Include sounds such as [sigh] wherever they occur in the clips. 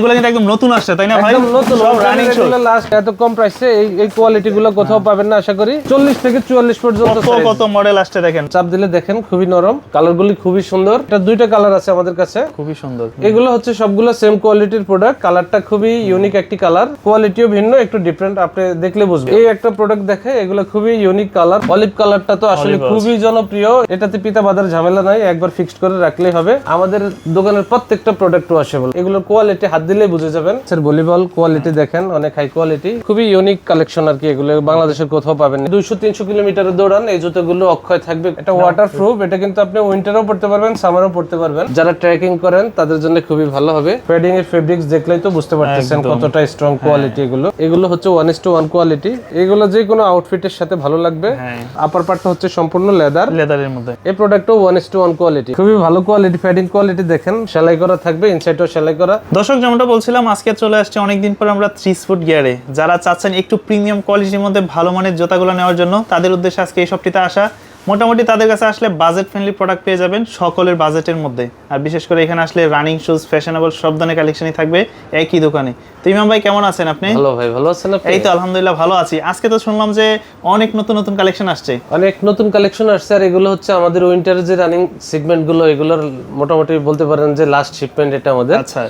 এগুলো কিন্তু একদম নতুন আসছে তাই না ভাই? নতুন সব রানিং লাস্ট এত কম প্রাইসে এই এই কোয়ালিটি গুলো কোথাও পাবেন না আশা করি। চল্লিশ থেকে চুয়াল্লিশ পর্যন্ত কত কত মডেল আসছে দেখেন? চাপ দিলে দেখেন খুবই নরম। কালার গুলি খুবই সুন্দর। এটা দুইটা কালার আছে আমাদের কাছে। খুবই সুন্দর। এগুলো হচ্ছে সবগুলো সেম কোয়ালিটির প্রোডাক্ট কালারটা খুবই ইউনিক একটি কালার কোয়ালিটিও ভিন্ন একটু ডিফারেন্ট আপনি দেখলে বুঝবেন। এই একটা প্রোডাক্ট দেখে এগুলো খুবই ইউনিক কালার অলিভ কালারটা তো আসলে খুবই জনপ্রিয়। এটাতে পিতা বাদার ঝামেলা নাই একবার ফিক্সড করে রাখলেই হবে। আমাদের দোকানের প্রত্যেকটা প্রোডাক্ট ওয়াশেবল এগুলোর কোয়ালিটি হাত দিলেই বুঝে যাবেন। স্যার ভলিবল কোয়ালিটি দেখেন অনেক হাই কোয়ালিটি খুবই ইউনিক কালেকশন আর কি এগুলো বাংলাদেশের কোথাও পাবেন দুইশো তিনশো কিলোমিটার দৌড়ান এই জুতোগুলো অক্ষয় থাকবে। এটা ওয়াটার প্রুফ এটা কিন্তু আপনি উইন্টারও পড়তে পারবেন সামারও পড়তে পারবেন। যারা ট্রেকিং করেন তাদের জন্য খুবই ভালো হবে। প্যাডিং এর ফেব্রিক্স দেখলেই তো বুঝতে পারতেছেন কতটা স্ট্রং কোয়ালিটি এগুলো। এগুলো হচ্ছে one is to one quality এগুলো যে কোনো আউটফিটের সাথে ভালো লাগবে। হ্যাঁ। আপার পার্টটা হচ্ছে সম্পূর্ণ লেদার লেদারের মধ্যে। এই প্রোডাক্টও one is to one quality খুবই ভালো কোয়ালিটি প্যাডিং কোয়ালিটি দেখেন। সেলাই করা থাকবে ইনসাইডও সেলাই করা। দর্শক যেমনটা বলছিলাম আজকে চলে আসছে অনেকদিন পর আমরা থ্রি ফুট গিয়ারে যারা চাচ্ছেন একটু প্রিমিয়াম কোয়ালিটির মধ্যে ভালো মানের জুতাগুলো নেওয়ার জন্য তাদের উদ্দেশ্যে আজকে এই সবটিতে আসা। মোটামুটি তাদের কাছে আসলে বাজেট ফ্রেন্ডলি প্রোডাক্ট পেয়ে যাবেন সকলের বাজেটের মধ্যে। আর বিশেষ করে এখানে আসলে রানিং শুজ ফ্যাশনেবল সব ধরনের কালেকশনই থাকবে একই দোকানে। তো ইমাম ভাই কেমন আছেন আপনি? ভালো ভাই ভালো আছেন আপনি? এই তো আলহামদুলিল্লাহ ভালো আছি। আজকে তো শুনলাম যে অনেক নতুন নতুন কালেকশন আসছে। অনেক নতুন কালেকশন আসছে আর এগুলো হচ্ছে আমাদের উইন্টারের যে রানিং সেগমেন্টগুলো এগুলোর মোটামুটি বলতে পারেন যে লাস্ট শিপমেন্ট এটা আমাদের। আচ্ছা।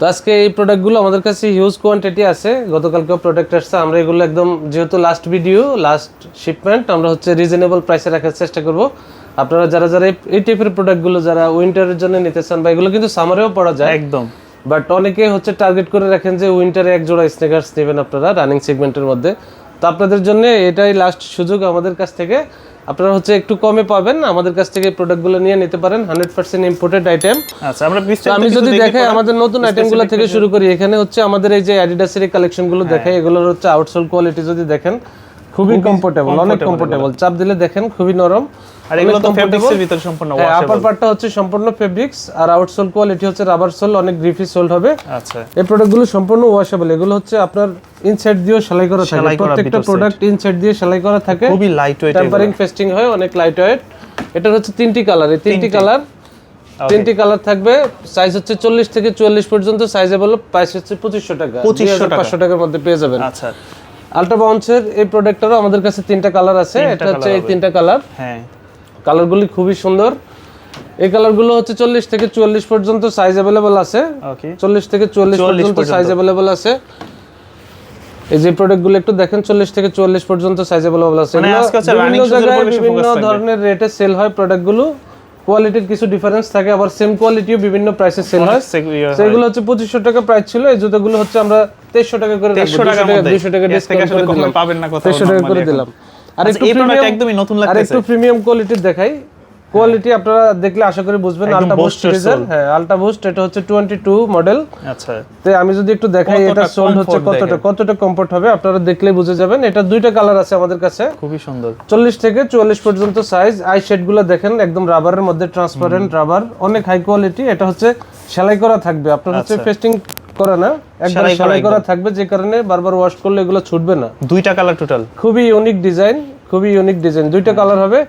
তো আজকে এই প্রোডাক্টগুলো আমাদের কাছে হিউজ কোয়ান্টিটি আছে। গতকালকেও প্রোডাক্ট আসছে। আমরা এগুলো একদম যেহেতু লাস্ট ভিডিও লাস্ট শিপমেন্ট আমরা হচ্ছে রিজনেবল প্রাইসে রাখার চেষ্টা করব। আপনারা যারা যারা এই- টাইপের প্রোডাক্টগুলো যারা উইন্টারের জন্য নিতে চান বা এগুলো কিন্তু সামারেও পড়া যায়। একদম। বাট অনেকে হচ্ছে টার্গেট করে রাখেন যে উইন্টারে এক জোড়া স্নেকার্স নেবেন আপনারা রানিং সেগমেন্টের মধ্যে। তো আপনাদের জন্য এটাই লাস্ট সুযোগ আমাদের কাছ থেকে। আপনারা হচ্ছে একটু কমে পাবেন আমাদের কাছ থেকে প্রোডাক্টগুলো নিয়ে নিতে পারেন হান্ড্রেড পার্সেন্ট ইম্পোর্টেড আইটেম আচ্ছা আমরা আমি যদি দেখে দেখাই আমাদের নতুন আইটেমগুলো থেকে শুরু করি এখানে হচ্ছে আমাদের এই যে অ্যাডিডাসের এই কালেকশনগুলো। দেখাই এগুলোর হচ্ছে আউটসোল কোয়ালিটি যদি দেখেন খুবই কমফোর্টেবল অনেক কমফোর্টেবল চাপ দিলে দেখেন খুবই নরম। আর এগুলো তো ফেব্রিক্সের ভিতর সম্পূর্ণ হ্যাঁ আপার পার্টটা হচ্ছে সম্পূর্ণ ফেব্রিক্স আর আউটসোল কোয়ালিটি হচ্ছে রাবার সোল অনেক গ্রিফি সোল্ড হবে। আচ্ছা। এই প্রোডাক্টগুলো সম্পূর্ণ ওয়াশেবল এগুলো হচ্ছে আপনার ইনসাইড দিয়েও সেলাই করা থাকে। প্রত্যেকটা প্রোডাক্ট ইনসাইড দিয়ে সেলাই করা থাকে। খুবই লাইট ওয়েট টেম্পারিং ফেস্টিং হয় অনেক লাইট ওয়েট এটার হচ্ছে তিনটি কালার এই তিনটি কালার তিনটি কালার থাকবে। সাইজ হচ্ছে চল্লিশ থেকে চুয়াল্লিশ পর্যন্ত সাইজেবল প্রাইস হচ্ছে পঁচিশশো টাকা। 2500 টাকা। পাঁচশো টাকার মধ্যে পেয়ে যাবেন। আচ্ছা। আলট্রা বাউন্সের এই প্রোডাক্টটারও আমাদের কাছে তিনটা কালার আছে। এটা হচ্ছে এই তিনটা কালার হ্যাঁ। কালারগুলি খুবই সুন্দর। এই কালারগুলো হচ্ছে চল্লিশ থেকে চুয়াল্লিশ পর্যন্ত সাইজ অ্যাভেলেবল আছে। ওকে চল্লিশ থেকে চুয়াল্লিশ 44 পর্যন্ত। সাইজ অ্যাভেলেবল আছে। এই যে প্রোডাক্টগুলো একটু দেখেন চল্লিশ থেকে চুয়াল্লিশ পর্যন্ত সাইজ অ্যাভেলেবল আছে। মানে বিভিন্ন জায়গায় বিভিন্ন ধরনের রেটে সেল হয় প্রোডাক্টগুলো কোয়ালিটির কিছু ডিফারেন্স থাকে আবার সেম কোয়ালিটিও বিভিন্ন প্রাইসে সেল হয়। সেগুলো হচ্ছে পঁচিশশো টাকা প্রাইস ছিল এই জুতোগুলো হচ্ছে আমরা তেইশশো টাকা করে তেইশশো টাকার মধ্যে। দুইশো টাকা ডিসকাউন্ট করে দিলাম। পাবেন না কোথাও তেইশশো টাকা করে দিলাম। আর আচ্ছা, একটু প্রোডাক্ট একদমই নতুন আর একটু প্রিমিয়াম কোয়ালিটির দেখাই। কোয়ালিটি আপনারা দেখলে আশা করি বুঝবেন একদম বুস্ট সিরিজের হ্যাঁ আলট্রা বুস্ট এটা হচ্ছে 22 মডেল আচ্ছা। তো আমি যদি একটু দেখাই কতটা এটা সোল্ড হচ্ছে কতটা কতটা কমফোর্ট হবে আপনারা দেখলে বুঝে যাবেন। এটা দুইটা কালার আছে আমাদের কাছে। খুবই সুন্দর। চল্লিশ থেকে চুয়াল্লিশ পর্যন্ত সাইজ আই শেডগুলো দেখেন একদম রাবারের মধ্যে ট্রান্সপারেন্ট রাবার অনেক হাই কোয়ালিটি এটা হচ্ছে সেলাই করা থাকবে। আপনার হচ্ছে পেস্টিং করা না একবার সেলাই করা থাকবে যে কারণে বারবার ওয়াশ করলে এগুলো ছুটবে না। দুইটা কালার টোটাল খুবই ইউনিক ডিজাইন খুবই ইউনিক ডিজাইন দুইটা কালার হবে।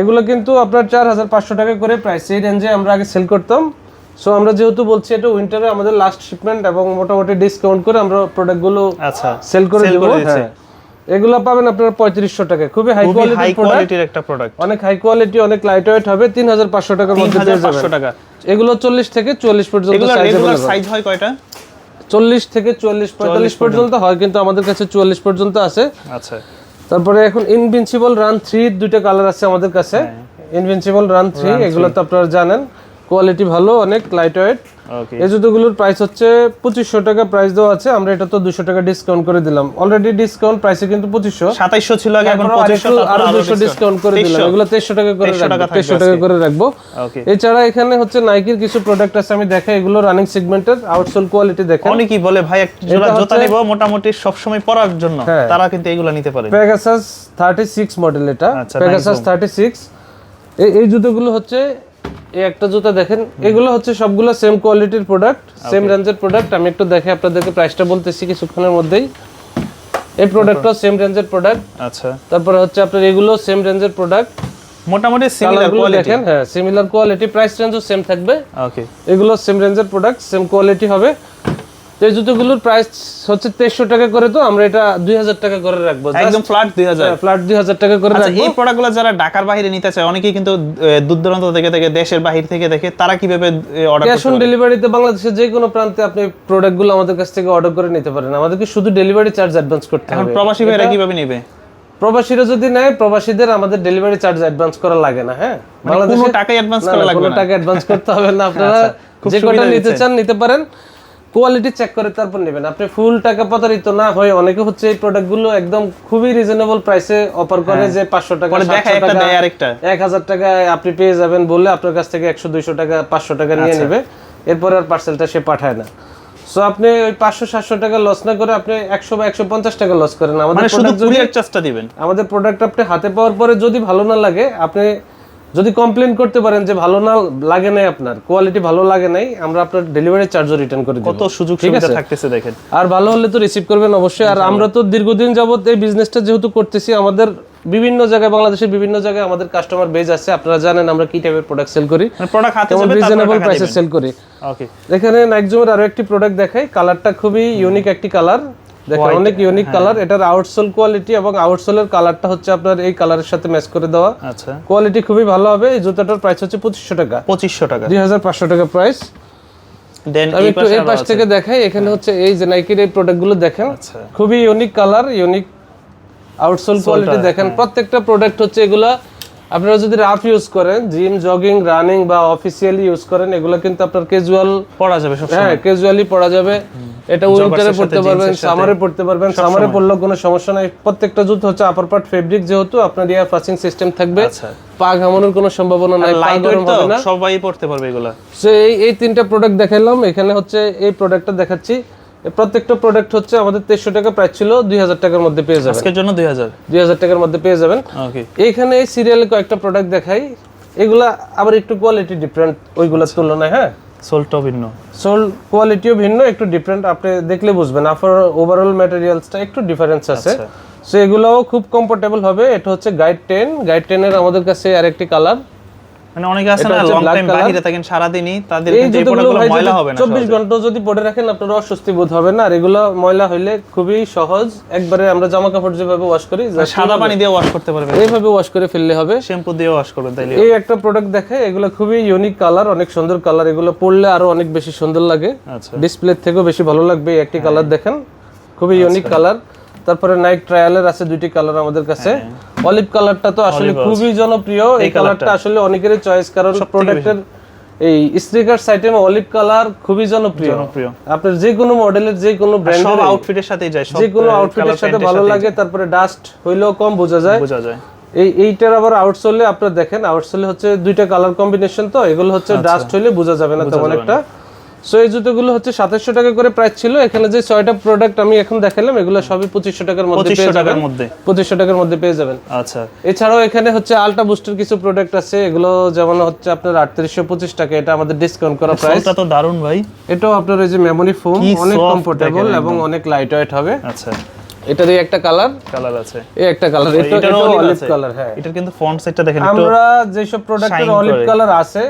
এগুলো কিন্তু আপনার চার হাজার পাঁচশো টাকা করে প্রাইস এই রেঞ্জে আমরা আগে সেল করতাম। সো আমরা যেহেতু বলছি এটা উইন্টারে আমাদের লাস্ট শিপমেন্ট এবং মোটামুটি ডিসকাউন্ট করে আমরা প্রোডাক্টগুলো আচ্ছা সেল করে Sell দেবো। হ্যাঁ। এগুলো পাবেন আপনার পঁয়ত্রিশশো টাকা। খুবই হাই হাই কোয়ালিটির একটা প্রোডাক্ট অনেক হাই কোয়ালিটি অনেক লাইট ওয়েট হবে তিন হাজার পাঁচশো টাকার মধ্যে পেয়ে যাবেন। টাকা। এগুলো চল্লিশ থেকে চুয়াল্লিশ পর্যন্ত সাইজ হয় কয়টা? চল্লিশ থেকে চুয়াল্লিশ পঁয়তাল্লিশ পর্যন্ত। হয় কিন্তু আমাদের কাছে চুয়াল্লিশ পর্যন্ত আছে। আচ্ছা। তারপরে এখন ইনভিনসিবল রান থ্রি দুইটা কালার আছে আমাদের কাছে। ইনভিনসিবল রান থ্রি এগুলো তো আপনারা জানেন। কোয়ালিটি ভালো অনেক লাইট ওয়েট ওকে এই জুতোগুলোর প্রাইস হচ্ছে পঁচিশশো টাকা প্রাইস দেওয়া আছে। আমরা এটা তো দুশো টাকা ডিসকাউন্ট করে দিলাম। অলরেডি ডিসকাউন্ট প্রাইসে কিন্তু পঁচিশশো। সাতাইশশো ছিল আগে এখন পঁচিশশো আরও দুশো ডিসকাউন্ট করে দিলাম। এগুলো তেইশশো টাকা করে রাখব তেইশশো টাকা করে রাখব। ওকে এছাড়া এখানে হচ্ছে নাইকির কিছু প্রোডাক্ট আছে আমি দেখাই। এগুলো রানিং সেগমেন্টের আউটসোল কোয়ালিটি দেখেন। অনেকেই বলে ভাই এক জোড়া জুতা নিব মোটামুটি সব সময় পরার জন্য। হ্যাঁ। তারা কিন্তু এগুলো নিতে পারে পেগাসাস থার্টি সিক্স মডেল এটা পেগাসাস থার্টি সিক্স এই জুতোগুলো হচ্ছে এই একটা জুতা দেখেন এগুলো হচ্ছে সবগুলো সেম কোয়ালিটির প্রোডাক্ট সেম রেঞ্জের প্রোডাক্ট আমি একটু দেখে আপনাদেরকে প্রাইসটা বলতেছি কিছুক্ষণের মধ্যেই। এই প্রোডাক্টটাও সেম রেঞ্জের প্রোডাক্ট আচ্ছা। তারপর হচ্ছে আপনার এগুলো সেম রেঞ্জের প্রোডাক্ট মোটামুটি সিমিলার কোয়ালিটি দেখেন হ্যাঁ সিমিলার কোয়ালিটি প্রাইস রেঞ্জও সেম থাকবে। ওকে এগুলো সেম রেঞ্জের প্রোডাক্ট সেম কোয়ালিটি হবে। তো এই জুতোগুলোর প্রাইস হচ্ছে তেইশশো টাকা করে তো আমরা এটা দুই হাজার টাকা করে রাখব। একদম ফ্ল্যাট দুই হাজার। ফ্ল্যাট দুই হাজার টাকা করে আচ্ছা রাখব। এই প্রোডাক্টগুলো যারা ঢাকার বাইরে নিতে চায় অনেকেই কিন্তু দূর দূরান্ত থেকে থেকে দেশের বাহির থেকে দেখে তারা কীভাবে অর্ডার ক্যাশ অন ডেলিভারিতে বাংলাদেশের যে কোনো প্রান্তে আপনি প্রোডাক্টগুলো আমাদের কাছ থেকে অর্ডার করে নিতে পারেন। আমাদেরকে শুধু ডেলিভারি চার্জ অ্যাডভান্স করতে এখন হবে। প্রবাসী ভাইরা কীভাবে নেবে? প্রবাসীরা যদি নেয় প্রবাসীদের আমাদের ডেলিভারি চার্জ অ্যাডভান্স করা লাগে না হ্যাঁ? মানে বাংলাদেশে টাকাই অ্যাডভান্স করা লাগবে না। টাকা অ্যাডভান্স করতে হবে না। [laughs] আপনারা আচ্ছা, যে কটা নিতে চান নিতে পারেন। কোয়ালিটি চেক করে তারপর নেবেন। আপনি ফুল টাকা প্রতারিত না হয়ে অনেকে হচ্ছে এই প্রোডাক্টগুলো একদম খুবই রিজনেবল প্রাইসে অফার করে যে পাঁচশো টাকা পরে দেখায় 700 একটা টাকা দেয় আরেকটা। এক হাজার টাকায় আপনি পেয়ে যাবেন বলে আপনার কাছ থেকে একশো দুইশো টাকা পাঁচশো টাকা নিয়ে আচ্ছা। নেবে। এরপরে আর পার্সেলটা সে পাঠায় না। সো আপনি ওই পাঁচশো সাতশো টাকা লস না করে আপনি একশো বা একশো পঞ্চাশ টাকা লস করেন। আমাদের মানে দিবেন। আমাদের প্রোডাক্ট আপনি হাতে পাওয়ার পরে যদি ভালো না লাগে আপনি যদি কমপ্লেন করতে পারেন যে ভালো না লাগে নাই আপনার কোয়ালিটি ভালো লাগে নাই আমরা আপনার ডেলিভারি চার্জও রিটার্ন করে দেব। কত সুযোগ সুবিধা থাকতেছে দেখেন। আর ভালো হলে তো রিসিভ করবেন অবশ্যই। আর আমরা তো দীর্ঘদিন যাবত এই বিজনেসটা যেহেতু করতেছি আমাদের বিভিন্ন জায়গায় বাংলাদেশের বিভিন্ন জায়গায় আমাদের কাস্টমার বেজ আছে আপনারা জানেন আমরা কি টাইপের প্রোডাক্ট সেল করি মানে প্রোডাক্ট হাতে যাবে রিজনেবল প্রাইসে সেল করি। ওকে এখানে নাইকজুমের আরও একটি প্রোডাক্ট দেখাই কালারটা খুবই ইউনিক একটি কালার দেখেন অনেক ইউনিক হ্যাঁ। কালার এটার আউটসোল কোয়ালিটি এবং আউটসোলের কালারটা হচ্ছে আপনার এই কালারের সাথে ম্যাচ করে দেওয়া। আচ্ছা। কোয়ালিটি খুবই ভালো হবে এই জুতাটার প্রাইস হচ্ছে পঁচিশশো টাকা। পঁচিশশো টাকা। দুই হাজার পাঁচশো টাকা প্রাইস দেন আমি এই একটু পাশে এই পাশ থেকে দেখাই এখানে হচ্ছে এই যে নাইকির এই প্রোডাক্টগুলো দেখেন আচ্ছা। খুবই unique colour unique outsole quality দেখেন। হ্যাঁ। প্রত্যেকটা প্রোডাক্ট হচ্ছে এগুলা আপনারা যদি রাফ ইউজ করেন জিম জগিং রানিং বা অফিসিয়ালি ইউজ করেন এগুলো কিন্তু আপনার ক্যাজুয়াল পড়া যাবে সব হ্যাঁ ক্যাজুয়ালি পড়া যাবে। এটা উইন্টারে পড়তে পারবেন সামারে পড়তে পারবেন। সামারে পড়লেও কোনো সমস্যা নাই। প্রত্যেকটা জুতো হচ্ছে আপার পার্ট ফেব্রিক যেহেতু আপনার ইয়ার ফাসিং সিস্টেম থাকবে। আচ্ছা। পা ঘামানোর কোনো সম্ভাবনা নাই পা লাইট গরম হবে না। সবাই পড়তে পারবে এগুলা। সো এই এই তিনটা প্রোডাক্ট দেখাইলাম। এখানে হচ্ছে এই প্রোডাক্টটা দেখাচ্ছি। প্রত্যেকটা প্রোডাক্ট হচ্ছে আমাদের তেইশশো টাকা প্রাইস ছিল দুই হাজার টাকার মধ্যে পেয়ে যাবেন। আজকের জন্য দুই হাজার দুই হাজার টাকার মধ্যে পেয়ে যাবেন। ওকে এইখানে এই সিরিয়ালে কয়েকটা প্রোডাক্ট দেখাই। এগুলা আবার একটু কোয়ালিটি ডিফারেন্ট ওইগুলোর তুলনায় হ্যাঁ? সোলটাও ভিন্ন। সোল কোয়ালিটিও ভিন্ন একটু ডিফারেন্ট আপনি দেখলে বুঝবেন। আফার ওভারঅল ম্যাটেরিয়ালসটা একটু ডিফারেন্স আছে। আচ্ছা। সো এগুলোও খুব কমফোর্টেবল হবে। এটা হচ্ছে গাইড টেন গাইড টেনের আমাদের কাছে আরেকটি কালার মানে অনেকে আছে না লং টাইম। বাহিরে থাকেন সারাদিনই তাদের এই প্রোডাক্টগুলো ময়লা হবে না চব্বিশ ঘণ্টা যদি পরে রাখেন আপনার অস্বস্তি বোধ হবে না। আর এগুলো ময়লা হইলে খুবই সহজ। একবারে আমরা জামা কাপড় যেভাবে ওয়াশ করি সাদা পানি দিয়ে ওয়াশ করতে পারবে এইভাবে ওয়াশ করে ফেললে হবে। শ্যাম্পু দিয়ে ওয়াশ করবেন তাইলে এই একটা প্রোডাক্ট দেখে এগুলো খুবই ইউনিক কালার অনেক সুন্দর কালার এগুলো পরলে আরও অনেক বেশি সুন্দর লাগে। আচ্ছা। ডিসপ্লে থেকেও বেশি ভালো লাগবে একটি কালার দেখেন। খুবই ইউনিক কালার তারপরে নাইট ট্রায়ালের আছে দুইটি কালার আমাদের কাছে। অলিভ কালারটা তো আসলে খুবই জনপ্রিয়। এই কালারটা আসলে অনেকেরই চয়েস কারণ প্রোডাক্টের এই স্টিকার সাইটে অলিভ কালার খুবই জনপ্রিয়। জনপ্রিয়। আপনার যে কোনো মডেলের যে কোনো সব ব্র্যান্ডের আউটফিটের সাথেই যায় সব যে কোনো আউটফিটের সাথে ভালো লাগে তারপরে ডাস্ট হইলেও কম বোঝা যায়। বোঝা যায়। এই এইটার আবার আউটসোলে আপনারা দেখেন আউটসোলে হচ্ছে দুইটা কালার কম্বিনেশন তো এগুলো হচ্ছে আচ্ছা। ডাস্ট হইলে বোঝা যাবে না তেমন একটা। সো এই জুতোগুলো হচ্ছে সাতাশশো টাকা করে প্রাইস ছিল। এখানে যে ছয়টা প্রোডাক্ট আমি এখন দেখালাম এগুলো সবই পঁচিশশো টাকার মধ্যে পেয়ে টাকার মধ্যে। পঁচিশশো টাকার মধ্যে পেয়ে যাবেন। আচ্ছা। এছাড়াও এখানে হচ্ছে আলট্রা বুস্টের কিছু প্রোডাক্ট আছে। এগুলো যেমন হচ্ছে আপনার আটত্রিশশো পঁচিশ টাকা এটা আমাদের ডিসকাউন্ট করা প্রাইস তো দারুণ ভাই। এটাও আপনার ওই যে মেমোরি ফোম অনেক কমফোর্টেবল এবং অনেক লাইট ওয়েট হবে। আচ্ছা। এটারই একটা কালার কালার আছে। এই একটা কালার এটা অলিভ কালার হ্যাঁ। এটার কিন্তু ফন্ট সাইডটা দেখেন আমরা যেসব প্রোডাক্টের অলিভ কালার আছে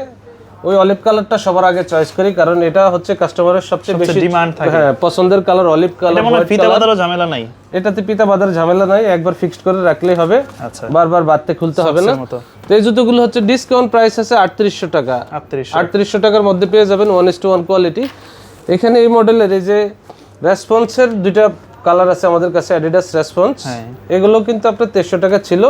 ওই অলিভ কালারটা সবার আগে চয়েস করি কারণ এটা হচ্ছে কাস্টমারের সবচেয়ে বেশি demand থাকে। হ্যাঁ পছন্দের কালার অলিভ কালার মনে ফিতা বাঁধারও ঝামেলা নাই? এটাতে পিতা বাদার ঝামেলা নাই একবার ফিক্সড করে রাখলেই হবে। আচ্ছা। বারবার বাড়তে খুলতে হবে না। তো। এই জুতোগুলো হচ্ছে ডিসকাউন্ট প্রাইস আছে আটত্রিশশো টাকা। আটত্রিশ আটত্রিশশো টাকার মধ্যে পেয়ে যাবেন one is to one quality এখানে এই মডেলের এই যে রেসপন্সের দুইটা কালার আছে আমাদের কাছে অ্যাডিডাস রেসপন্স। এগুলো কিন্তু আপনার তেরোশো টাকা ছিল।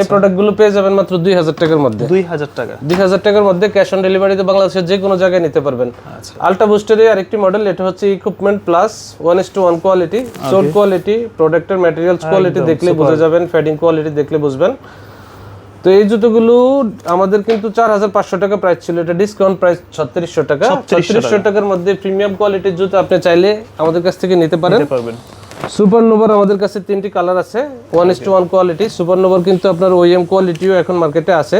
এই প্রোডাক্টগুলো পেয়ে যাবেন মাত্র দুই হাজার টাকার মধ্যে। দুই হাজার টাকা। দুই হাজার টাকার মধ্যে ক্যাশ অন ডেলিভারিতে বাংলাদেশের যে কোনো জায়গায় নিতে পারবেন। আচ্ছা। আলট্রা বুস্টারের আরেকটি মডেল এটা হচ্ছে equipment plus one is to one quality sole quality প্রোডাক্টের ম্যাটেরিয়ালস কোয়ালিটি দেখলে বুঝে যাবেন ফেডিং কোয়ালিটি দেখলে বুঝবেন। তো এই জুতোগুলো আমাদের কিন্তু চার হাজার পাঁচশো টাকা প্রাইস ছিল এটা ডিসকাউন্ট প্রাইস ছত্রিশশো টাকা। 3600 ছত্রিশশো টাকার মধ্যে প্রিমিয়াম কোয়ালিটির জুতো আপনি চাইলে আমাদের কাছ থেকে নিতে পারেন। নিতে পারবেন সুপার নোভার আমাদের কাছে তিনটি কালার আছে। One is to one quality super নোভার কিন্তু আপনার ওএম কোয়ালিটিও এখন মার্কেটে আছে।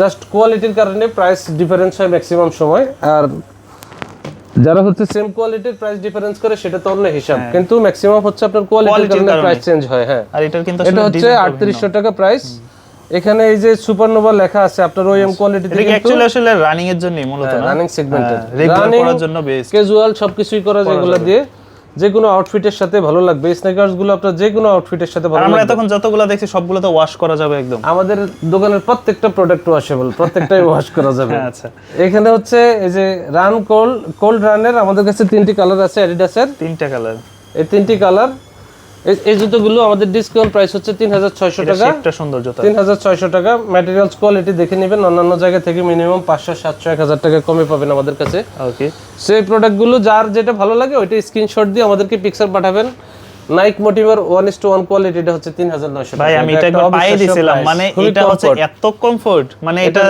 জাস্ট কোয়ালিটির কারণে প্রাইস ডিফারেন্স হয় ম্যাক্সিমাম সময়। আর যারা হচ্ছে সেম কোয়ালিটির প্রাইস ডিফারেন্স করে সেটা তো অন্য হিসাব। কিন্তু ম্যাক্সিমাম হচ্ছে আপনার কোয়ালিটির কারণে। প্রাইস চেঞ্জ হয় হ্যাঁ। আর এটার কিন্তু এটা হচ্ছে আটত্রিশশো টাকা প্রাইস এখানে এই যে সুপারনোভা লেখা আছে আপনার ওএম কোয়ালিটি এটা কি অ্যাকচুয়ালি আসলে রানিং এর জন্যই মূলত রানিং সেগমেন্টের রেগুলার করার জন্য বেস্ট ক্যাজুয়াল সবকিছুই করা যায় এগুলো দিয়ে। যে কোনো আউটফিটের সাথে ভালো লাগবে। স্নেকার্সগুলো আপনার যে কোনো আউটফিটের সাথে ভালো আমরা এতক্ষণ যতগুলো দেখছি সবগুলো তো ওয়াশ করা যাবে একদম। আমাদের দোকানের প্রত্যেকটা প্রোডাক্ট ওয়াশেবল প্রত্যেকটাই ওয়াশ করা যাবে। আচ্ছা। এখানে হচ্ছে এই যে রান কোল্ড কোল্ড রানের আমাদের কাছে তিনটি কালার আছে অ্যাডিডাসের তিনটা কালার এই তিনটি কালার এই জুতোগুলো আমাদের ডিসকাউন্ট প্রাইস হচ্ছে তিন হাজার ছয়শো টাকা। শেপটা সুন্দর জুতা। তিন হাজার ছয়শো টাকা। ম্যাটেরিয়ালস কোয়ালিটি দেখে নেবেন। অন্যান্য জায়গা থেকে মিনিমাম পাঁচশো সাতশো এক হাজার টাকা কমে পাবেন আমাদের কাছে। ওকে সেই প্রোডাক্টগুলো যার যেটা ভালো লাগে ওইটা স্ক্রিনশট দিয়ে আমাদেরকে পিকচার পাঠাবেন। Nike মোটিভার one is to one quality এটা হচ্ছে তিন হাজার নয়শো ভাই আমি এটা একবার পাইয়ে দিছিলাম। মানে এটা হচ্ছে এত কমফোর্ট মানে এটা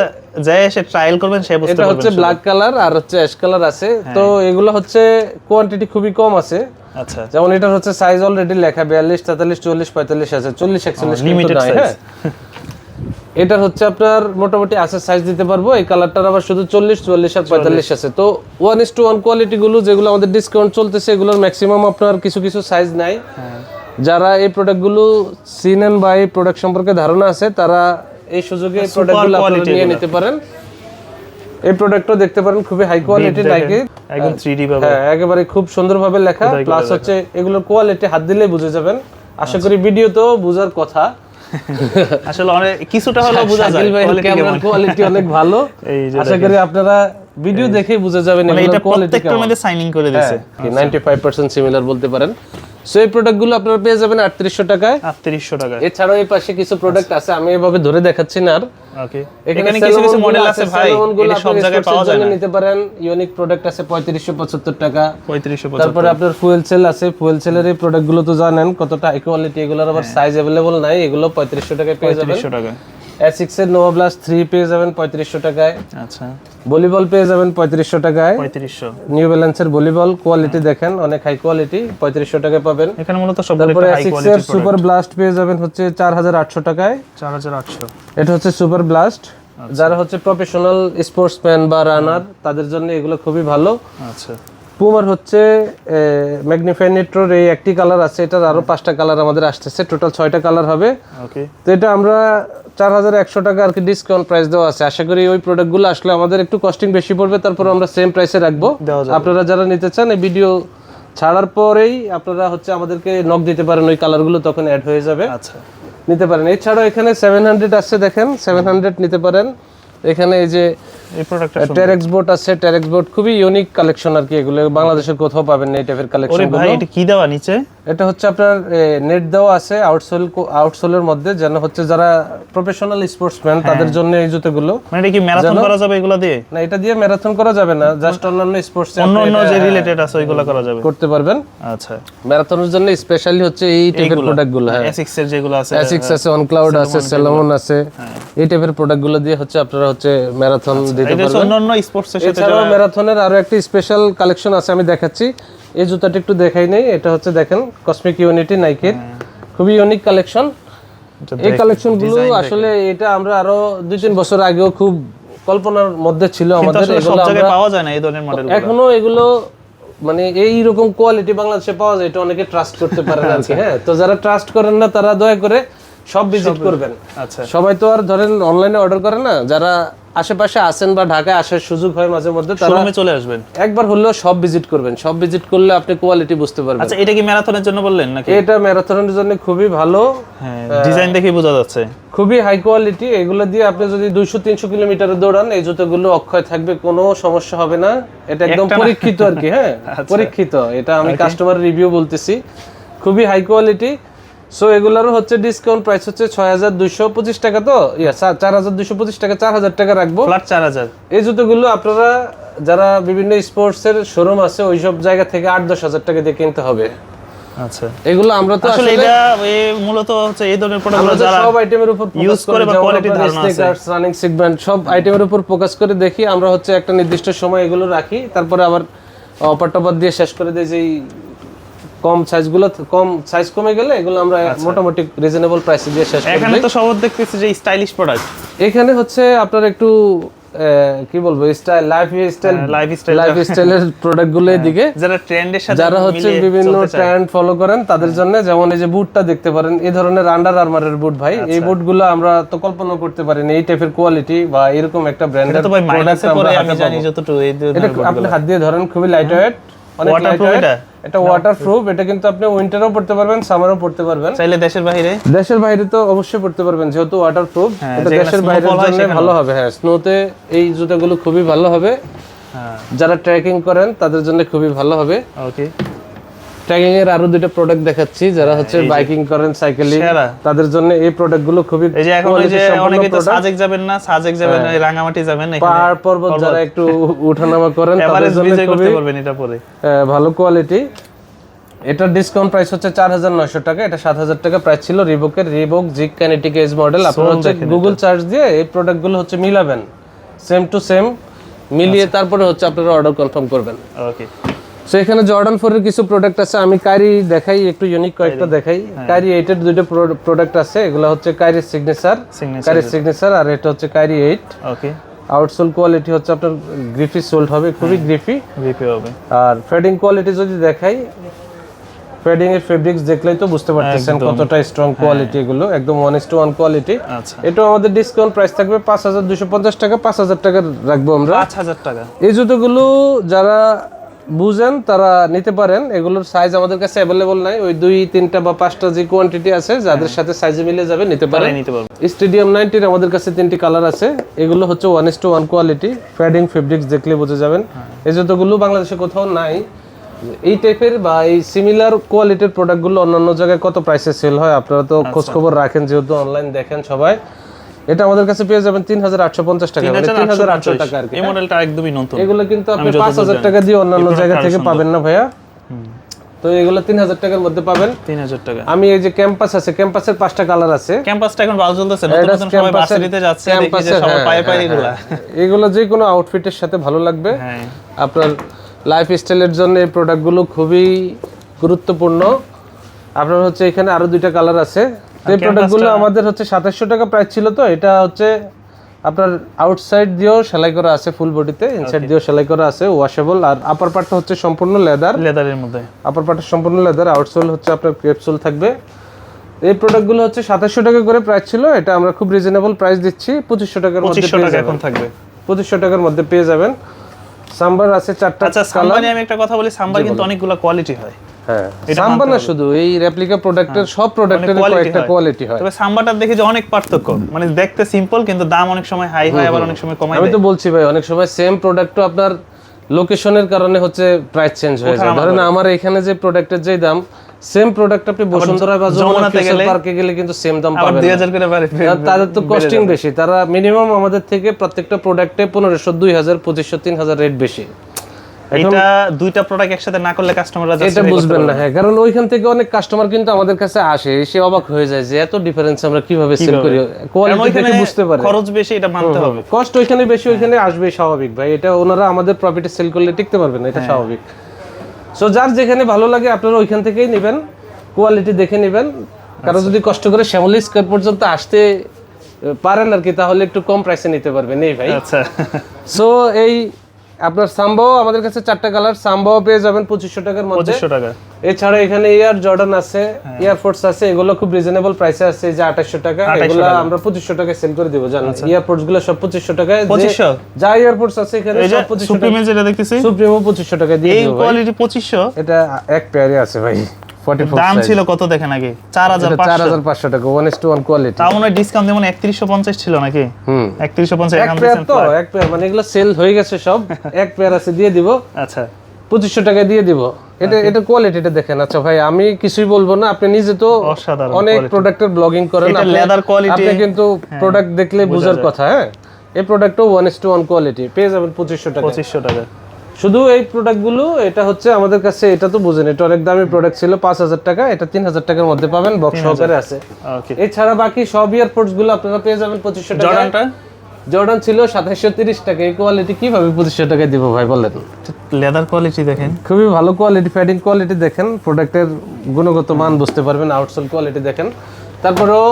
যাই এসে ট্রায়াল করবেন সে বুঝতে এটা পারবেন হচ্ছে ব্ল্যাক কালার আর হচ্ছে অ্যাশ কালার আছে। তো এগুলো হচ্ছে কোয়ান্টিটি খুবই কম আছে। আচ্ছা। যেমন এটার হচ্ছে সাইজ অলরেডি লেখা বিয়াল্লিশ তেতাল্লিশ চল্লিশ পঁয়তাল্লিশ আছে চল্লিশ একচল্লিশ limited size। হ্যাঁ? এটার হচ্ছে আপনার মোটামুটি আছে সাইজ দিতে পারব এই কালারটার আবার শুধু চল্লিশ চুয়াল্লিশ আর পঁয়তাল্লিশ আছে। তো one is to one quality গুলো যেগুলো আমাদের ডিসকাউন্ট চলতেছে এগুলোর ম্যাক্সিমাম আপনার কিছু কিছু সাইজ নাই। হ্যাঁ। যারা এই প্রোডাক্টগুলো চিনেন বা এই প্রোডাক্ট সম্পর্কে ধারণা আছে তারা এই সুযোগে প্রোডাক্টগুলো নিয়ে নিতে পারেন। এই প্রোডাক্টও দেখতে পারেন খুবই হাই কোয়ালিটি নাইকি একদম 3D পাবে হ্যাঁ একেবারে খুব সুন্দরভাবে লেখা। প্লাস হচ্ছে এগুলোর কোয়ালিটি হাত দিলেই বুঝে যাবেন। আশা করি ভিডিও তো বোঝার কথা। [laughs] আসলে অনেক কিছুটা হলো বোঝা যায় quality ক্যামেরার কোয়ালিটি অনেক ভালো। [laughs] আশা করি আপনারা ভিডিও দেখে বুঝে যাবেন মানে এটা কোয়ালিটি প্রত্যেকটার মধ্যে সাইনিং করে দিয়েছে। নাইনটি ফাইভ পার্সেন্ট সিমিলার বলতে পারেন। সো এই প্রোডাক্টগুলো আপনারা পেয়ে যাবেন আটত্রিশশো টাকায়। 3800 টাকা এছাড়াও এই পাশে কিছু প্রোডাক্ট আছে আমি এভাবে ধরে দেখাচ্ছি না আর। ওকে এখানে এখানে কিছু কিছু মডেল আছে ভাই এটা সব জায়গায় পাওয়া যায় না। নিতে পারেন। ইউনিক প্রোডাক্ট আছে পঁয়ত্রিশশো পঁচাত্তর টাকা। 3500 তারপরে আপনার ফুয়েল সেল আছে ফুয়েল সেলের এই তো জানেন কতটা কোয়ালিটি এগুলোর আবার সাইজ নাই এগুলো পঁয়ত্রিশশো টাকায় পেয়ে যাবেন। 3500 টাকা এস সিক্স এর নোভা প্লাস থ্রি পেয়ে যাবেন পঁয়ত্রিশশো টাকায়। আচ্ছা। ভলিবল পেয়ে যাবেন পঁয়ত্রিশশো টাকায়। 3500 নিউ ব্যালেন্সের ভলিবল কোয়ালিটি দেখেন অনেক হাই কোয়ালিটি পঁয়ত্রিশশো টাকায় পাবেন। এখানে মূলত সব তারপরে এর সুপার ব্লাস্ট পেয়ে যাবেন হচ্ছে চার হাজার আটশো টাকায়। 4800 এটা হচ্ছে সুপার ব্লাস্ট যারা হচ্ছে প্রফেশনাল স্পোর্টসম্যান বা রানার তাদের জন্য এগুলো খুবই ভালো। আচ্ছা। পুমার হচ্ছে ম্যাগনিফাই নিট্রোর এই একটি কালার আছে এটার আরও পাঁচটা কালার আমাদের আসতেছে টোটাল ছয়টা কালার হবে। তো এটা আমরা চার হাজার একশো টাকা আর কি ডিসকাউন্ট প্রাইস দেওয়া আছে। আশা করি ওই প্রোডাক্টগুলো আসলে আমাদের একটু কস্টিং বেশি পড়বে তারপর আমরা সেম প্রাইসে রাখব। আপনারা যারা নিতে চান এই ভিডিও ছাড়ার পরেই আপনারা হচ্ছে আমাদেরকে নক দিতে পারেন ওই কালারগুলো তখন অ্যাড হয়ে যাবে। আচ্ছা। নিতে পারেন। এছাড়াও এখানে সেভেন হান্ড্রেড আছে দেখেন সেভেন হান্ড্রেড নিতে পারেন। এখানে এই যে টেরেক্স বোর্ড আছে টেরেক্স বোর্ড খুবই ইউনিক কালেকশন আর কি এগুলো বাংলাদেশের কোথাও পাবেন না এই টাইপের কালেকশন ভাই এটা কি দেওয়া নিচে? এটা হচ্ছে আপনার নেট দেওয়া আছে আউটসোল আউটসোলের মধ্যে যেন হচ্ছে যারা প্রফেশনাল স্পোর্টসম্যান তাদের জন্য এই জুতোগুলো। মানে এটা কি ম্যারাথন করা যাবে এগুলো দিয়ে? না এটা দিয়ে ম্যারাথন করা যাবে না জাস্ট অন্যান্য স্পোর্টস অন্য অন্য যে রিলেটেড আছে ওইগুলো করা যাবে। করতে পারবেন। আচ্ছা। ম্যারাথনের জন্য স্পেশালি হচ্ছে এই টাইপের প্রোডাক্টগুলো হ্যাঁ। এসিক্স এর যেগুলো আছে আছে অন ক্লাউড আছে সেলোমন আছে। এই টাইপের প্রোডাক্টগুলো দিয়ে হচ্ছে আপনারা হচ্ছে ম্যারাথন দিতে পারবেন অন্য অন্য স্পোর্টস এর সাথে এছাড়াও ম্যারাথনের আরও একটা স্পেশাল কালেকশন আছে আমি দেখাচ্ছি। এই জুতাটা একটু দেখাই নেই এটা হচ্ছে দেখেন কসমিক ইউনিটি নাইকের খুবই ইউনিক কালেকশন এই আসলে এটা আমরা আরও দুই তিন বছর আগেও খুব কল্পনার মধ্যে ছিল আমাদের। এগুলো পাওয়া যায় না এই ধরনের মডেল এখনও এগুলো মানে এই রকম কোয়ালিটি বাংলাদেশে পাওয়া যায় এটা অনেকে ট্রাস্ট করতে পারে না আর হ্যাঁ। তো যারা ট্রাস্ট করেন না তারা দয়া করে সব ভিজিট করবেন। আচ্ছা। সবাই তো আর ধরেন অনলাইনে অর্ডার করে না যারা আশেপাশে আসেন বা ঢাকায় আসার সুযোগ হয় মাঝে মধ্যে তারা শোরুমে চলে আসবেন। একবার হলেও সব ভিজিট করবেন। সব ভিজিট করলে আপনি কোয়ালিটি বুঝতে পারবেন। আচ্ছা এটা কি ম্যারাথনের জন্য বললেন নাকি? এটা ম্যারাথনের জন্য খুবই ভালো। হ্যাঁ ডিজাইন দেখে বোঝা যাচ্ছে। খুবই হাই কোয়ালিটি এগুলো দিয়ে আপনি যদি দুইশো তিনশো কিলোমিটার দৌড়ান এই জুতোগুলো অক্ষয় থাকবে কোনো সমস্যা হবে না। এটা একদম পরীক্ষিত আর কি হ্যাঁ [laughs] পরীক্ষিত। এটা আমি কাস্টমার রিভিউ বলতেছি। খুবই হাই কোয়ালিটি সো এগুলোরও হচ্ছে ডিসকাউন্ট প্রাইস হচ্ছে ছয় হাজার দুইশো পঁচিশ টাকা তো? চার হাজার দুইশো পঁচিশ টাকা চার হাজার টাকা রাখব। ফ্ল্যাট চার হাজার এই জুতোগুলো আপনারা যারা বিভিন্ন স্পোর্টস এর শোরুম আছে ওইসব জায়গা থেকে আট দশ হাজার টাকা দিয়ে কিনতে হবে। আচ্ছা। এগুলো আমরা তো আসলে এটা মূলত হচ্ছে এই ধরনের যারা সব আইটেমের উপর use করে বা quality ধারণা আছে। রানিং সেগমেন্ট সব আইটেমের উপর ফোকাস করে দেখি। আমরা হচ্ছে একটা নির্দিষ্ট সময় এগুলো রাখি। তারপরে আবার অপার টপার দিয়ে শেষ করে দিই যে এই কম সাইজগুলো কম সাইজ কমে গেলে এগুলো আমরা মোটামুটি রিজনেবল প্রাইসে দিয়ে শেষ এখানে তো সব দেখতেছি যে স্টাইলিশ প্রোডাক্ট এখানে হচ্ছে আপনার একটু কি বলব style life style lifestyle life স্টাইলের প্রোডাক্টগুলো এদিকে। যারা ট্রেন্ডের সাথে যারা হচ্ছে বিভিন্ন ট্রেন্ড ফলো করেন তাদের জন্য যেমন এই যে বুটটা দেখতে পারেন এই ধরনের আন্ডার আর্মারের বুট ভাই আচ্ছা। এই বুটগুলো আমরা তো কল্পনা করতে পারিনি এই টাইপের কোয়ালিটি বা এরকম একটা ব্র্যান্ডের তো ভাই মাইনাসে পরে আমি জানি যতটুকু এই এটা আপনি হাত দিয়ে ধরেন খুবই লাইট ওয়েট অনেক লাইট এটা? এটা? ওয়াটারপ্রুফ এটা কিন্তু আপনি উইন্টারও পড়তে পারবেন সামারও পড়তে পারবেন। চাইলে দেশের বাইরে? দেশের বাইরে তো অবশ্যই পড়তে পারবেন যেহেতু ওয়াটারপ্রুফ হ্যাঁ, এটা দেশের বাইরের জন্য ভালো হবে হ্যাঁ স্নোতে এই জুতাগুলো খুবই ভালো হবে। হ্যাঁ। যারা ট্রেকিং করেন তাদের জন্য খুবই ভালো হবে। ওকে ট্রেকিং এর আরও দুটো প্রোডাক্ট দেখাচ্ছি যারা হচ্ছে বাইকিং করেন সাইকেলিং তাদের জন্য এই প্রোডাক্টগুলো খুবই এই যে এখন ওই যে অনেকে তো সাজেক যাবেন না সাজেক যাবেন রাঙামাটি যাবেন পাহাড় পর্বত যারা একটু করেন তাদের জন্য খুবই এটা পরে। ভালো কোয়ালিটি এটার ডিসকাউন্ট প্রাইস হচ্ছে চার হাজার নয়শো টাকা এটা সাত হাজার টাকা প্রাইস ছিল রিবকের Reebok Zig Kinetic Edge model আপনারা হচ্ছে গুগল সার্চ দিয়ে এই প্রোডাক্টগুলো হচ্ছে মিলাবেন। সেম টু সেম মিলিয়ে আচ্ছা। তারপরে হচ্ছে আপনারা অর্ডার কনফার্ম করবেন। ওকে সো এখানে জর্ডান ফোরের কিছু প্রোডাক্ট আছে। আমি কারি দেখাই একটু ইউনিক কয়েকটা দেখাই। হ্যাঁ। কারি এইটের দুইটা প্রোডাক্ট আছে। এগুলো হচ্ছে কারি সিগনেচার কারি সিগনেচার আর এটা হচ্ছে Curry eight okay outsole quality হচ্ছে আপনার গ্রিফি সোল্ড হবে খুবই গ্রিফি ভিপি হবে। আর ফেডিং কোয়ালিটি যদি দেখাই ফেডিং এর ফেব্রিক্স দেখলেই তো বুঝতে পারতেছেন কতটা স্ট্রং কোয়ালিটি এগুলো। একদম ওয়ান টু ওয়ান কোয়ালিটি এটা আমাদের ডিসকাউন্ট প্রাইস থাকবে পাঁচ হাজার দুশো পঞ্চাশ টাকা পাঁচ হাজার টাকা রাখব আমরা। পাঁচ হাজার টাকা। এই জুতোগুলো যারা বুঝেন তারা নিতে পারেন। এগুলোর সাইজ আমাদের কাছে অ্যাভেলেবল নাই। ওই দুই তিনটা বা পাঁচটা যে কোয়ান্টিটি আছে যাদের সাথে সাইজে মিলে যাবে নিতে পারেন। নিতে পারব। স্টেডিয়াম নাইনটির আমাদের কাছে তিনটি কালার আছে। এগুলো হচ্ছে one is to one quality fading fabrics দেখলে বুঝে যাবেন। এই জুতোগুলো বাংলাদেশে কোথাও নাই এই টাইপের বা এই সিমিলার কোয়ালিটির প্রোডাক্টগুলো অন্যান্য জায়গায় কত প্রাইসে সেল হয় আপনারা তো খোঁজখবর রাখেন যেহেতু অনলাইন দেখেন সবাই। এটা আমাদের কাছে পেয়ে যাবেন তিন হাজার আটশো পঞ্চাশ টাকা তিন হাজার আটশো টাকা আর এই মডেলটা একদমই নতুন। এগুলো কিন্তু আপনি পাঁচ হাজার টাকা দিয়ে অন্যান্য জায়গা থেকে পাবেন না ভাইয়া। তো এগুলো তিন হাজার টাকার মধ্যে পাবেন। তিন হাজার টাকা। আমি এই যে ক্যাম্পাস আছে ক্যাম্পাসের পাঁচটা কালার আছে। ক্যাম্পাসটা এখন ভালো চলতেছে নতুন সবাই যাচ্ছে দেখি যে campus-এর, সবার হ্যাঁ, পায়ে পায়ে হ্যাঁ, এগুলা। এগুলো যে কোনো আউটফিটের সাথে ভালো লাগবে। হ্যাঁ। আপনার লাইফ স্টাইলের জন্য এই প্রোডাক্টগুলো খুবই গুরুত্বপূর্ণ। আপনার হচ্ছে এখানে আরও দুইটা কালার আছে। এই প্রোডাক্টগুলো আমাদের হচ্ছে সাতাশশো টাকা প্রাইস ছিল তো এটা হচ্ছে আপনার আউটসাইড দিয়েও সেলাই করা আছে ফুল বডিতে ইনসাইড দিয়েও সেলাই করা আছে ওয়াশেবল আর আপার পার্টটা হচ্ছে সম্পূর্ণ লেদার লেদারের মধ্যে। আপার পার্টটা সম্পূর্ণ লেদার আউটসোল হচ্ছে আপনার ক্রেপসোল থাকবে। এই প্রোডাক্টগুলো হচ্ছে সাতাশশো টাকা করে প্রাইস ছিল এটা আমরা খুব রিজনেবল প্রাইস দিচ্ছি পঁচিশশো টাকার মধ্যে টাকা এখন থাকবে। পঁচিশশো টাকার মধ্যে পেয়ে যাবেন। সাম্বার আছে চারটা আচ্ছা সাম্বার আমি একটা কথা বলি সাম্বার কিন্তু অনেকগুলো কোয়ালিটি হয়। হ্যাঁ। সাম্বার না শুধু এই রেপ্লিকা প্রোডাক্টের সব প্রোডাক্টের কয়েকটা কোয়ালিটি হয়। তবে সাম্বারটার দেখি যে অনেক পার্থক্য। মানে দেখতে সিম্পল কিন্তু দাম অনেক সময় হাই হয় আবার অনেক সময় কমায় আমি তো বলছি ভাই অনেক সময় সেম প্রোডাক্টও আপনার লোকেশনের কারণে হচ্ছে প্রাইস চেঞ্জ হয়ে যায়। ধরেন আমার এখানে যে প্রোডাক্টের যে দাম সেম প্রোডাক্ট আপনি বসুন্ধরা বা যমুনা গেলে পার্কে গেলে কিন্তু সেম দাম পাবেন দুই না। হাজার করে বাড়ে তাদের তো কস্টিং বেশি। তারা মিনিমাম আমাদের থেকে প্রত্যেকটা প্রোডাক্টে পনেরোশো দুই হাজার পঁচিশশো তিন হাজার রেট বেশি। এটা দুইটা প্রোডাক্ট একসাথে না করলে কাস্টমাররা এটা বুঝবেন না হ্যাঁ কারণ ওইখান থেকে অনেক কাস্টমার কিন্তু আমাদের কাছে আসে এসে অবাক হয়ে যায় যে এত ডিফারেন্স আমরা কীভাবে সেল করি? কোয়ালিটি বুঝতে পারে। খরচ বেশি এটা মানতে হবে। কষ্ট ওইখানে বেশি ওইখানে আসবে স্বাভাবিক ভাই। এটা ওনারা আমাদের প্রফিটে সেল করলে টিকতে পারবে না এটা হ্যাঁ। স্বাভাবিক। সো যার যেখানে ভালো লাগে আপনারা ওইখান থেকেই নেবেন কোয়ালিটি দেখে নেবেন। কারণ যদি কষ্ট করে শ্যামলি স্কোয়ার পর্যন্ত আসতে পারেন আর কি তাহলে একটু কম প্রাইসে নিতে পারবেন। এই ভাই। আচ্ছা। সো এই আপনার সাম্বাও আমাদের কাছে চারটা কালার সাম্বাও পেয়ে যাবেন পঁচিশশো টাকার মধ্যে। পঁচিশশো টাকা এছাড়া এখানে এয়ার জর্ডান আছে হ্যাঁ। এয়ারফোর্স আছে এগুলো খুব রিজনেবল প্রাইসে আছে যে আঠাশশো টাকা এগুলো আমরা পঁচিশশো টাকায় সেল করে দিব জানেন। এয়ারফোর্সগুলো সব পঁচিশশো টাকায় পঁচিশশো? 2500? যা এয়ারফোর্স আছে এখানে সব পঁচিশশো টাকা সুপ্রিমে যেটা দেখতেছি? সুপ্রিমো পঁচিশশো টাকা দিয়ে এই কোয়ালিটি পঁচিশশো? এটা এক পেয়ারে আছে ভাই। দাম ছিল কত দেখেন আগে? চার হাজার চার পাঁচশো। হাজার পাঁচশো টাকা one is to one quality তাও মনে হয় ডিসকাউন্ট যেমন একত্রিশশো পঞ্চাশ ছিল নাকি? হুম। একত্রিশশো পঞ্চাশ এক পেয়ার তো এক পেয়ার মানে এগুলো সেল হয়ে গেছে সব [laughs] এক পেয়ার আছে দিয়ে দিব। আচ্ছা। পঁচিশশো টাকায় দিয়ে দিব। এটা এটা কোয়ালিটিটা দেখেন। আচ্ছা ভাই আমি কিছুই বলব না আপনি নিজে তো অনেক প্রোডাক্টের ব্লগিং করেন leather quality- আপনি কিন্তু প্রোডাক্ট দেখলে বুঝার কথা হ্যাঁ? এই প্রোডাক্টও one is to one quality পেয়ে যাবেন পঁচিশশো টাকা পঁচিশশো টাকা শুধু এই প্রোডাক্টগুলো এটা হচ্ছে আমাদের কাছে এটা তো বুঝেন এটা অনেক দামি প্রোডাক্ট ছিল পাঁচ হাজার টাকা এটা তিন হাজার টাকার মধ্যে পাবেন বক্স সহকারে আছে। এছাড়া বাকি সব ইয়ারপোর্টসগুলো আপনারা পেয়ে যাবেন পঁচিশশো টাকা জর্ডান ছিল সাতাশশো তিরিশ টাকা এই কোয়ালিটি কীভাবে পঁচিশশো টাকায় দিব ভাই বলেন। লেদার কোয়ালিটি দেখেন। খুবই ভালো কোয়ালিটি ফ্যাডিং কোয়ালিটি দেখেন প্রোডাক্টের গুণগত মান বুঝতে পারবেন আউটসোল কোয়ালিটি দেখেন। তারপরেও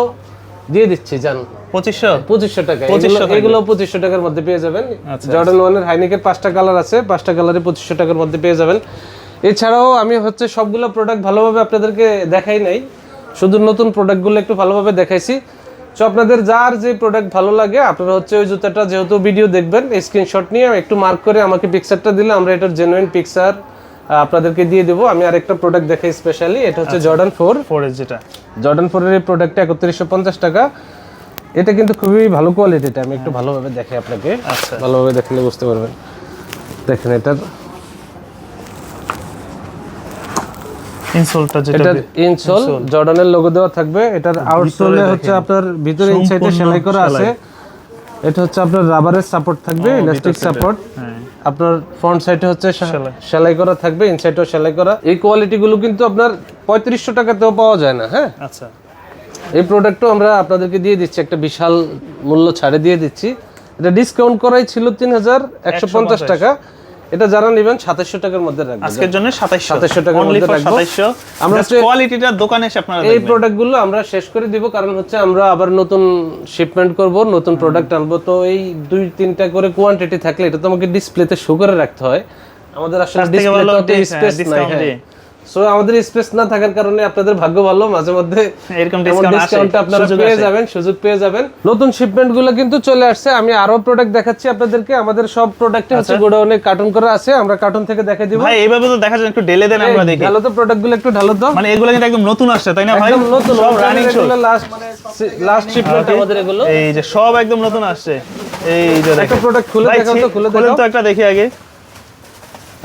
দিয়ে দিচ্ছি যান পঁচিশশো? পঁচিশশো টাকা। 2500 এগুলো- পঁচিশশো টাকার মধ্যে পেয়ে যাবেন। জর্ডান ওয়ানের হাইনিকের পাঁচটা কালার আছে পাঁচটা কালারে পঁচিশশো টাকার মধ্যে পেয়ে যাবেন। এছাড়াও আমি হচ্ছে সবগুলো প্রোডাক্ট ভালোভাবে আপনাদেরকে দেখাই নাই। শুধু নতুন প্রোডাক্টগুলো একটু ভালোভাবে দেখাইছি। তো আপনাদের যার যে প্রোডাক্ট ভালো লাগে আপনারা হচ্ছে ওই জুতাটা যেহেতু ভিডিও দেখবেন স্ক্রিনশট নিয়ে একটু মার্ক করে আমাকে পিকচারটা দিলে আমরা এটার জেনুইন পিকচার আপনাদেরকে দিয়ে দেবো। আমি আরেকটা প্রোডাক্ট দেখাই স্পেশালি এটা হচ্ছে জর্ডান ফোর ফোরের যেটা। জর্ডান ফোরের এই প্রোডাক্টটা একত্রিশশো পঞ্চাশ টাকা। এটা কিন্তু খুবই ভালো কোয়ালিটিটা আমি একটু ভালোভাবে দেখাই আপনাকে। আচ্ছা। ভালোভাবে দেখলে বুঝতে পারবেন। দেখেন এটার। ইনসোলটা যেটা ইনসোল জর্ডানের লোগো দেওয়া থাকবে। এটার আউটসোলে হচ্ছে আপনার ভিতরে ইনসাইডে সেলাই করা আছে। এটা হচ্ছে আপনার রাবারের সাপোর্ট থাকবে ইলাস্টিক সাপোর্ট হ্যাঁ আপনার ফ্রন্ট সাইডে হচ্ছে সেলাই। করা থাকবে ইনসাইডও সেলাই করা। এই কোয়ালিটি গুলো কিন্তু আপনার পঁয়ত্রিশশো টাকাতেও পাওয়া যায় না হ্যাঁ? আচ্ছা। এই প্রোডাক্টও আমরা আপনাদেরকে দিয়ে দিচ্ছি একটা বিশাল মূল্য ছাড়ে দিয়ে দিচ্ছি। এটা ডিসকাউন্ট করাই ছিল তিন হাজার একশো পঞ্চাশ। টাকা। এটা যারা নেবেন সাতাশশো টাকার মধ্যে আজকের জন্য 2700 টাকার মধ্যে রাখব। আমরা কোয়ালিটিটা দোকানে এসে আপনারা এই প্রোডাক্টগুলো আমরা শেষ করে দিব কারণ হচ্ছে আমরা আবার নতুন শিপমেন্ট করব নতুন প্রোডাক্ট আনব। তো এই দুই তিনটা করে কোয়ান্টিটি থাকলে এটা তো আমাকে ডিসপ্লেতে শো করে রাখতে হয়। আমাদের আসলে ডিসপ্লেতে স্পেস নাই discount হ্যাঁ। সো আমাদের স্পেস না থাকার কারণে আপনাদের ভাগ্য ভালো মাঝে মধ্যে এরকম ডিসকাউন্ট আপনারা পেয়ে যাবেন সুযোগ পেয়ে যাবেন। নতুন শিপমেন্টগুলো কিন্তু চলে আসছে। আমি আরও প্রোডাক্ট দেখাচ্ছি আপনাদেরকে। আমাদের সব প্রোডাক্টে আচ্ছা। হচ্ছে গোডাউনে কার্টুন করা আছে। আমরা কার্টুন থেকে দেখে দিব। ভাই এইভাবে তো দেখা যায় একটু ডেলে দেন আমরা দেখি। ঢালো তো প্রোডাক্টগুলো একটু ঢালো তো। মানে এগুলো কিন্তু একদম নতুন আসছে তাই না ভাই? একদম নতুন সব running shoe last last shipment আমাদের এগুলো। এই যে সব একদম নতুন আসছে। এই যে একটা প্রোডাক্ট খুলে দেখাও তো খুলে দেখাও তো একটা দেখি আগে।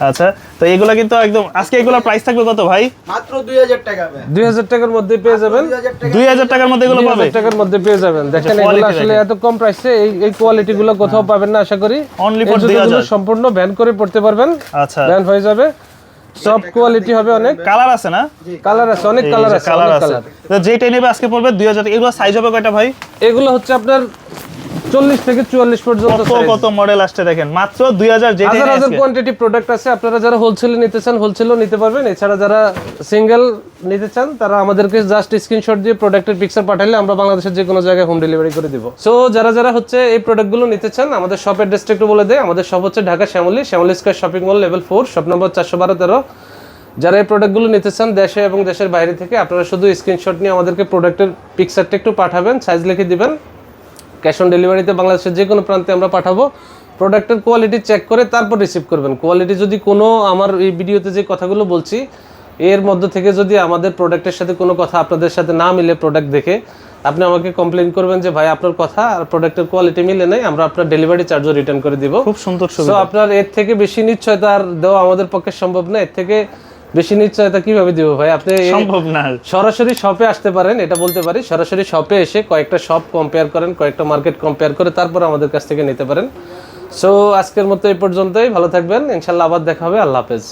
আচ্ছা তো এগুলা কিন্তু একদম আজকে এগুলোর প্রাইস থাকবে কত ভাই? মাত্র দুই হাজার টাকা ভাই। দুই হাজার টাকার মধ্যে পেয়ে যাবেন। দুই হাজার টাকা দুই হাজার টাকার মধ্যে এগুলো দুই পাবে? টাকার মধ্যে পেয়ে যাবেন। দেখেন এগুলো আসলে এত কম প্রাইসে এই এই কোয়ালিটি গুলো কোথাও পাবেন না আশা করি। এই for 2000 সম্পূর্ণ ব্যান করে পড়তে পারবেন। আচ্ছা। ব্যান হয়ে যাবে। সব কোয়ালিটি হবে অনেক। কালার আছে না? কালার আছে অনেক কালার আছে কালার আছে। তো যেটা নেবে আজকে পড়বে দুই হাজার এগুলো সাইজ হবে কয়টা ভাই? এগুলো হচ্ছে আপনার চল্লিশ থেকে চুয়াল্লিশ পর্যন্ত কত কত মডেল আসছে দেখেন? মাত্র দুই হাজার যেটা হাজার নেয় হাজার কোয়ান্টিটি প্রোডাক্ট আছে। আপনারা যারা হোলসেলে নিতে চান হোলসেলও নিতে পারবেন। এছাড়া যারা সিঙ্গেল নিতে চান তারা আমাদেরকে জাস্ট স্ক্রিনশট দিয়ে প্রোডাক্টের পিকচার পাঠালে আমরা বাংলাদেশের যে কোনো জায়গায় হোম ডেলিভারি করে দিব। সো যারা যারা হচ্ছে এই প্রোডাক্টগুলো নিতে চান আমাদের শপ অ্যাড্রেসটা একটু বলে দেয় আমাদের শপ হচ্ছে Dhaka Shyamoli Shyamoli square shopping mall level four shop number চারশো বারো তেরো। যারা এই প্রোডাক্টগুলো নিতে চান দেশে এবং দেশের বাইরে থেকে আপনারা শুধু স্ক্রিনশট নিয়ে আমাদেরকে প্রোডাক্টের পিকচারটা একটু পাঠাবেন সাইজ লিখে দিবেন। ক্যাশ অন ডেলিভারিতে বাংলাদেশের যে কোনো প্রান্তে আমরা পাঠাবো। প্রোডাক্টের কোয়ালিটি চেক করে তারপর রিসিভ করবেন। কোয়ালিটি যদি কোনো আমার এই ভিডিওতে যে কথাগুলো বলছি এর মধ্য থেকে যদি আমাদের প্রোডাক্টের সাথে কোনো কথা আপনাদের সাথে না মিলে প্রোডাক্ট দেখে আপনি আমাকে কমপ্লেন করবেন যে ভাই আপনার কথা আর প্রোডাক্টের কোয়ালিটি মিলে নাই আমরা আপনার ডেলিভারি চার্জও রিটার্ন করে দিব। খুব সুন্দর আপনার এর থেকে বেশি নিশ্চয়তা আর দেওয়া আমাদের পক্ষে সম্ভব না। এর থেকে বেশি নিশ্চয়তা কীভাবে দিব ভাই? আপনি সম্ভব না। সরাসরি শপে আসতে পারেন এটা বলতে পারি। সরাসরি শপে এসে কয়েকটা শপ কম্পেয়ার করেন কয়েকটা মার্কেট কম্পেয়ার করে তারপর আমাদের কাছ থেকে নিতে পারেন। সো আজকের মতো এই পর্যন্তই। ভালো থাকবেন। ইনশাল্লাহ আবার দেখা হবে। আল্লাহ হাফেজ।